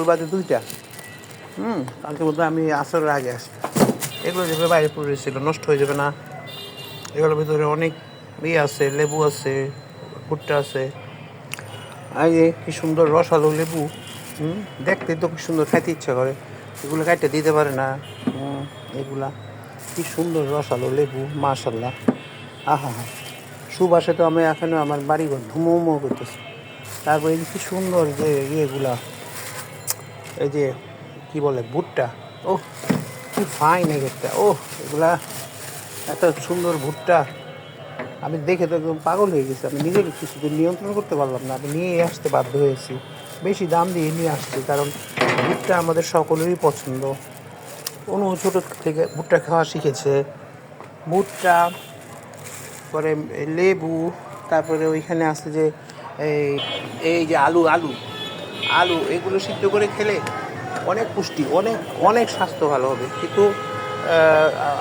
পূর্বাতে দুইটা? হুম, কালকে মধ্যে আমি আসরের আগে আসি এগুলো যেগুলো বাইরে পড়েছিল নষ্ট হয়ে যাবে না। এগুলোর ভিতরে অনেক ইয়ে আছে, লেবু আছে, ভুট্টা আছে। এই কি সুন্দর রসালো লেবু। হুম দেখতে তো কি সুন্দর, খাইতে ইচ্ছা করে। এগুলো খাইতে দিতে পারে না। এগুলা। কি সুন্দর রসালো লেবু মাশাল্লাহ আহা হা সুবাসে তো আমি এখনও আমার বাড়িঘর ধুমো করতেছি। তারপরে কি সুন্দর যে ইয়েগুলা। এই যে, কি বলে, ভুট্টা। ও কি ফাইন এগেরটা ও এগুলা এত সুন্দর ভুট্টা। আমি দেখে তো একদম পাগল হয়ে গেছি। আমি নিজেকে কিছুদিন নিয়ন্ত্রণ করতে পারলাম না। আমি নিয়ে আসতে বাধ্য হয়েছি। বেশি দাম দিয়ে নিয়ে আসছি, কারণ ভুট্টা আমাদের সকলেরই পছন্দ। অনু ছোটো থেকে ভুট্টা খাওয়া শিখেছে। ভুট্টা, পরে লেবু, তারপরে ওইখানে আছে যে এই যে আলু আলু। আলু এগুলো সিদ্ধ করে খেলে অনেক পুষ্টি, অনেক অনেক স্বাস্থ্য ভালো হবে। কিন্তু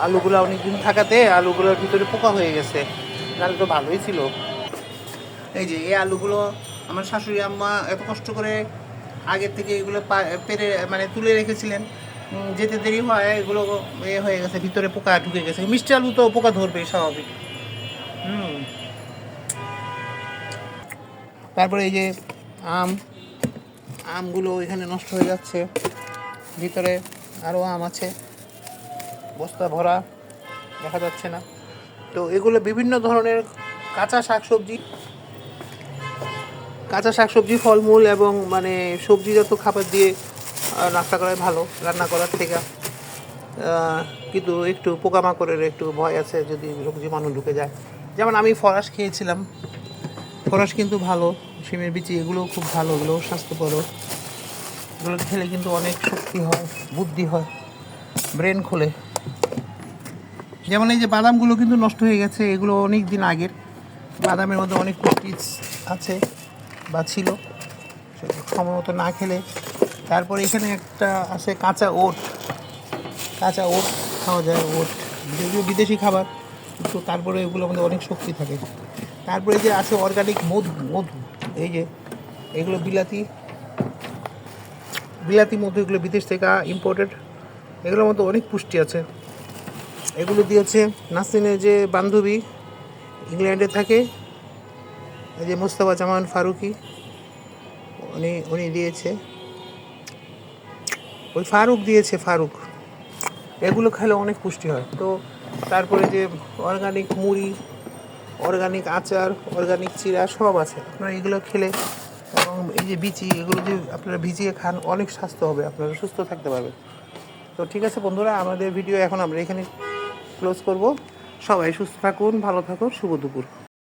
আলুগুলো অনেক দিন থাকাতে আলুগুলোর ভিতরে পোকা হয়ে গেছে। নাহলে তো ভালোই ছিল। এই যে, এই আলুগুলো আমার শাশুড়ি আম্মা এত কষ্ট করে আগের থেকে এগুলো পেরে মানে তুলে রেখেছিলেন। যেতে দেরি হয়, এগুলো এ হয়ে গেছে, ভিতরে পোকা ঢুকে গেছে। মিষ্টি আলু তো পোকা ধরবে স্বাভাবিক। হুম। তারপরে এই যে, আম আমগুলো এখানে নষ্ট হয়ে যাচ্ছে। ভিতরে আরও আম আছে। বস্তা ভরা দেখা যাচ্ছে না। তো এগুলো বিভিন্ন ধরনের কাঁচা শাকসবজি। কাঁচা শাকসবজি, ফলমূল এবং মানে সবজিজাত খাবার দিয়ে নাস্তা করাই ভালো, রান্না করার থেকে। কিন্তু একটু পোকামাকড়ের একটু ভয় আছে যদি রোগ জীবাণু ঢুকে যায়। যেমন আমি ফরাস খেয়েছিলাম। ফরাস কিন্তু ভালো, শিমের বিচি এগুলোও খুব ভালো, এগুলো স্বাস্থ্যকর। এগুলো খেলে কিন্তু অনেক শক্তি হয়, বুদ্ধি হয়, ব্রেন খোলে। যেমন এই যে বাদামগুলো কিন্তু নষ্ট হয়ে গেছে, এগুলো অনেক দিন আগের। বাদামের মধ্যে অনেক পুষ্টি আছে বা ছিল সময় মতো না খেলে। তারপরে এখানে একটা আছে কাঁচা ওট। কাঁচা ওট, খাওয়া যায় ওট। যদিও বিদেশি খাবার। কিন্তু তারপরে এগুলো আমাদের অনেক শক্তি থাকে। তারপরে যে আছে অর্গানিক মধু মধু, এই যে এগুলো বিলাতি বিলাতি মধু এগুলো বিদেশ থেকে ইম্পোর্টেড এগুলোর মধ্যে অনেক পুষ্টি আছে। এগুলো দিয়েছে নাসরিনের যে বান্ধবী ইংল্যান্ডে থাকে, এই যে মোস্তফা জামান ফারুকি, উনি উনি দিয়েছে। ওই ফারুক দিয়েছে, ফারুক। এগুলো খেলে অনেক পুষ্টি হয়। তো তারপরে যে অর্গানিক মুড়ি অর্গানিক আচার অর্গানিক চিরা সব আছে। আপনারা এগুলো খেলে এবং এই যে বিচি, এগুলো যে আপনারা ভিজিয়ে খান, অনেক স্বাস্থ্য হবে, আপনারা সুস্থ থাকতে পারবেন। তো ঠিক আছে বন্ধুরা, আমাদের ভিডিও এখন আমরা এখানে ক্লোজ করব। সবাই সুস্থ থাকুন, ভালো থাকুন, শুভ দুপুর।